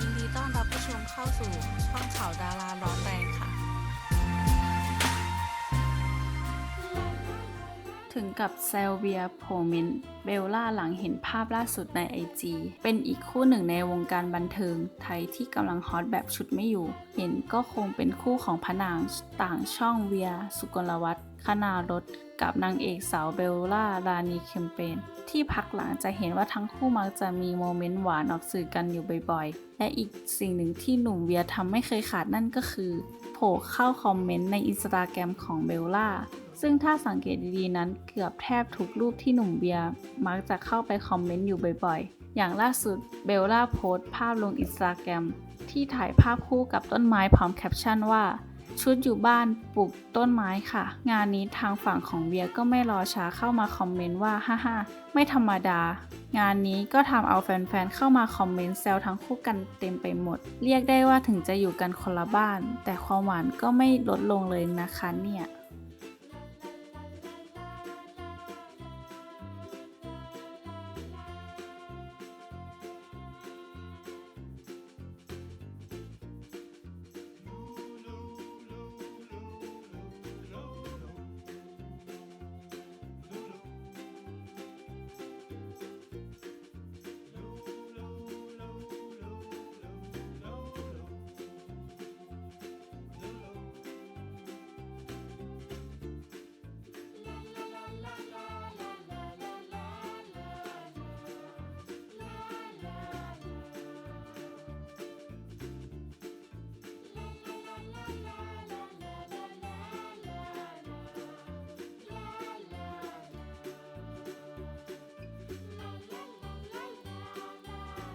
ยินดีต้อนรับผู้ชมเข้าสู่ช่องข่าวดาราร้อนแรงค่ะ ถึงกับเซลเวียโพเมนเบลล่าหลังเห็นภาพล่าสุดในไอจีเป็นอีกคู่หนึ่งในวงการบันเทิงไทยที่กำลังฮอตแบบชุดไม่อยู่ เห็นก็คงเป็นคู่ของพระนางต่างช่องเวีย สุกลวัฒน์คณารถกับนางเอกสาวเบลล่ารานีเคมเปนที่พักหลังจะเห็นว่าทั้งคู่มักจะมีโมเมนต์หวานออกสื่อกันอยู่บ่อยๆ และอีกสิ่งหนึ่งที่หนุ่มเวียทำไม่เคยขาดนั่นก็คือ ล่เข้าคอมเมนต์ในอินสตาแกรมของเบลล่า ซึ่งถ้าสังเกตดีๆนั้นเกือบแทบทุกรูปที่หนุ่มเบียร์มักจะเข้าไปคอมเมนต์อยู่บ่อยๆ อย่างล่าสุดเบลล่าโพสต์ภาพลงอินสตาแกรมที่ถ่ายภาพคู่กับต้นไม้พร้อมแคปชั่นว่า ชุดอยู่บ้านปลูกต้นไม้ค่ะ งานนี้ทางฝั่งของเบียก็ไม่รอช้าเข้ามาคอมเมนต์ว่าฮ่าฮ่าไม่ธรรมดา งานนี้ก็ทำเอาแฟนๆ เข้ามาคอมเมนต์แซวทั้งคู่กันเต็มไปหมด เรียกได้ว่าถึงจะอยู่กันคนละบ้าน แต่ความหวานก็ไม่ลดลงเลยนะคะเนี่ย